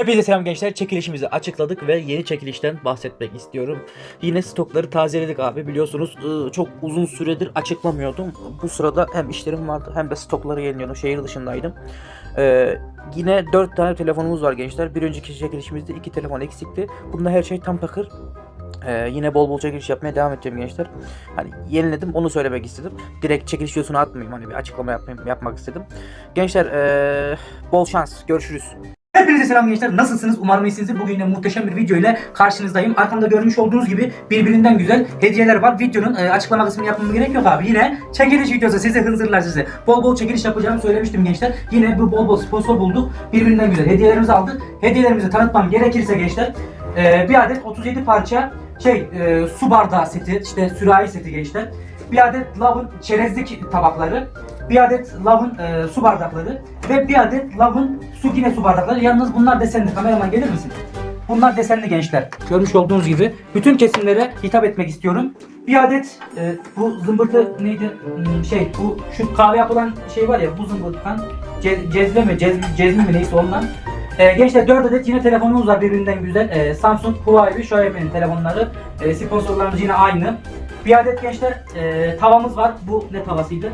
Hepinize selam gençler. Çekilişimizi açıkladık ve yeni çekilişten bahsetmek istiyorum. Yine stokları tazeledik abi. Biliyorsunuz ıı, çok uzun süredir açıklamıyordum. Bu sırada hem işlerim vardı hem de stokları yeniliyordum. Şehir dışındaydım. Ee, yine 4 tane telefonumuz var gençler. Bir önceki çekilişimizde 2 telefon eksikti. Bunda her şey tam takır. Ee, yine bol bol çekiliş yapmaya devam edeceğim gençler. Hani yeniledim onu söylemek istedim. Direkt çekiliş videosunu atmayayım hani bir açıklama yapmayayım, yapmak istedim. Gençler ee, bol şans. Görüşürüz. Hepinize selam gençler. Nasılsınız? Umarım iyisinizdir. Bugün yine muhteşem bir video ile karşınızdayım. Arkamda görmüş olduğunuz gibi birbirinden güzel hediyeler var. Videonun e, açıklama kısmını yapmama gerek yok abi. Yine çekiliş videosu size hınzırlar size. Bol bol çekiliş yapacağımı söylemiştim gençler. Yine bu bol bol sponsor bulduk. Birbirinden güzel hediyelerimizi aldık. Hediyelerimizi tanıtmam gerekirse gençler e, bir adet 37 parça şey e, su bardağı seti, işte sürahi seti gençler. Bir adet lavın çerezlik tabakları, bir adet lavın e, su bardakları ve bir adet lavın su yine su bardakları. Yalnız bunlar desenli. Kameraman gelir misin? Bunlar desenli gençler. Görmüş olduğunuz gibi bütün kesimlere hitap etmek istiyorum. Bir adet e, bu zımbırtı neydi? Hmm, Şey bu şu kahve yapılan şey var ya bu zımbırtıdan ce, cezve mi cezmi, cezmi mi neyse ondan. E, gençler 4 adet yine telefonumuz var birbirinden güzel. E, Samsung, Huawei, Xiaomi'nin telefonları. E, sponsorlarımız yine aynı. Bir adet gençler e, tavamız var. Bu ne tavasıydı?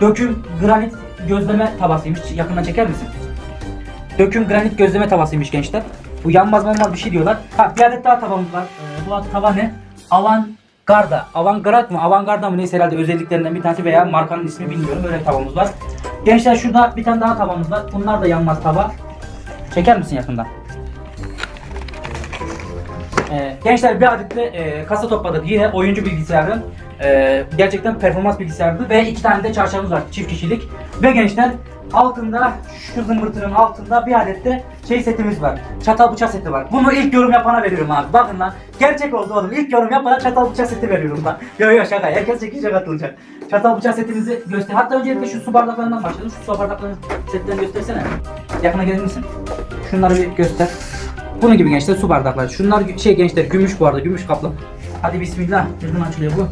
Döküm granit gözleme tavasıymış. Yakından çeker misin? Döküm granit gözleme tavasıymış gençler. Bu yanmaz manmaz bir şey diyorlar. Ha bir adet daha tavamız var. Ee, bu tava ne? Avantgarda. Avantgard mı? Avantgarda mı? Neyse herhalde özelliklerinden bir tanesi veya markanın ismi bilmiyorum. Öyle bir tavamız var. Gençler şurada bir tane daha tavamız var. Bunlar da yanmaz tava. Çeker misin yakından? Ee, gençler bir adet de e, kasa topladık yine oyuncu bilgisayarı. Ee, gerçekten performans bilgisayardı ve iki tane de çarşafımız var çift kişilik. Ve gençler altında şu zımbırtının altında bir adet de şey setimiz var. Çatal bıçak seti var. Bunu ilk yorum yapana veriyorum abi. Bakın lan. Gerçek oldu oğlum. İlk yorum yapana çatal bıçak seti veriyorum lan. Yo yo şaka. Herkes çekince katılacak. Çatal bıçak setimizi göster. Hatta öncelikle şu su bardaklarından başlayalım. Şu su bardaklarının setlerini göstersene. Yakına gelir misin? Şunları bir göster. Bunun gibi gençler su bardakları. Şunlar şey gençler gümüş bu arada gümüş kaplı. Hadi bismillah. Nereden açılıyor bu?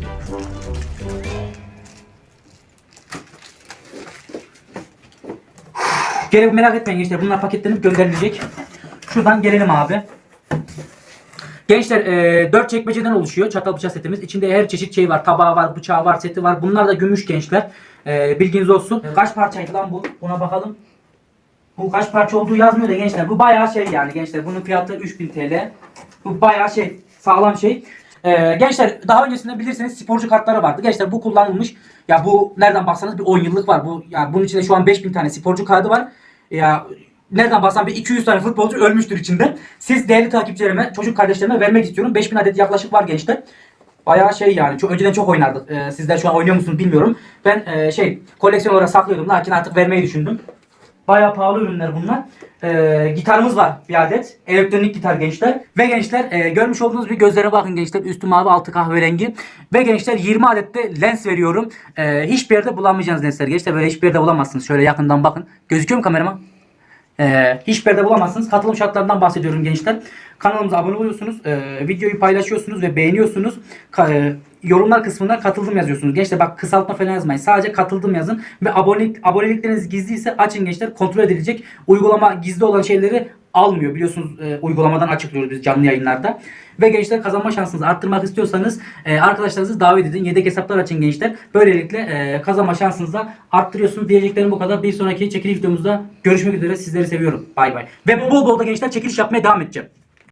Gene merak etmeyin gençler bunlar paketlenip gönderilecek. Şuradan gelelim abi. Gençler e, 4 çekmeceden oluşuyor çatal bıçak setimiz. İçinde her çeşit şey var. Tabağı var, bıçağı var, seti var. Bunlar da gümüş gençler. E, bilginiz olsun. Kaç parçaydı lan bu? Buna bakalım. Bu kaç parça olduğu yazmıyor da gençler. Bu bayağı şey yani gençler. Bunun fiyatı 3000 TL. Bu bayağı şey sağlam şey. Ee, gençler daha öncesinde bilirseniz sporcu kartları vardı. Gençler bu kullanılmış. Ya bu nereden baksanız bir 10 yıllık var. Bu ya bunun içinde şu an 5000 tane sporcu kartı var. Ya nereden baksan bir 200 tane futbolcu ölmüştür içinde. Siz değerli takipçilerime, çocuk kardeşlerime vermek istiyorum. 5000 adet yaklaşık var gençler. Bayağı şey yani. Çok, önceden çok oynardık. Ee, sizler şu an oynuyor musunuz bilmiyorum. Ben e, şey koleksiyon olarak saklıyordum. Lakin artık vermeyi düşündüm. Bayağı pahalı ürünler bunlar. Ee, gitarımız var bir adet. Elektronik gitar gençler. Ve gençler e, görmüş olduğunuz bir gözlere bakın gençler. Üstü mavi altı kahverengi. Ve gençler 20 adet de lens veriyorum. Ee, hiçbir yerde bulamayacağınız lensler. Gençler böyle hiçbir yerde bulamazsınız. Şöyle yakından bakın. Gözüküyor mu kameraman? Ee, hiçbir yerde bulamazsınız. Katılım şartlarından bahsediyorum gençler. Kanalımıza abone oluyorsunuz. ee, videoyu paylaşıyorsunuz ve beğeniyorsunuz. Ka- e, yorumlar kısmına katıldım yazıyorsunuz. Gençler bak kısaltma falan yazmayın. Sadece katıldım yazın. Ve abonelik, abonelikleriniz gizliyse açın gençler. Kontrol edilecek. Uygulama gizli olan şeyleri almıyor. Biliyorsunuz e, uygulamadan açıklıyoruz biz canlı yayınlarda. Ve gençler kazanma şansınızı arttırmak istiyorsanız e, arkadaşlarınızı davet edin. Yedek hesaplar açın gençler. Böylelikle e, kazanma şansınızı da arttırıyorsunuz. Diyeceklerim bu kadar. Bir sonraki çekiliş videomuzda görüşmek üzere. Sizleri seviyorum. Bay bay. Ve bol bol da gençler çekiliş yapmaya devam edeceğim.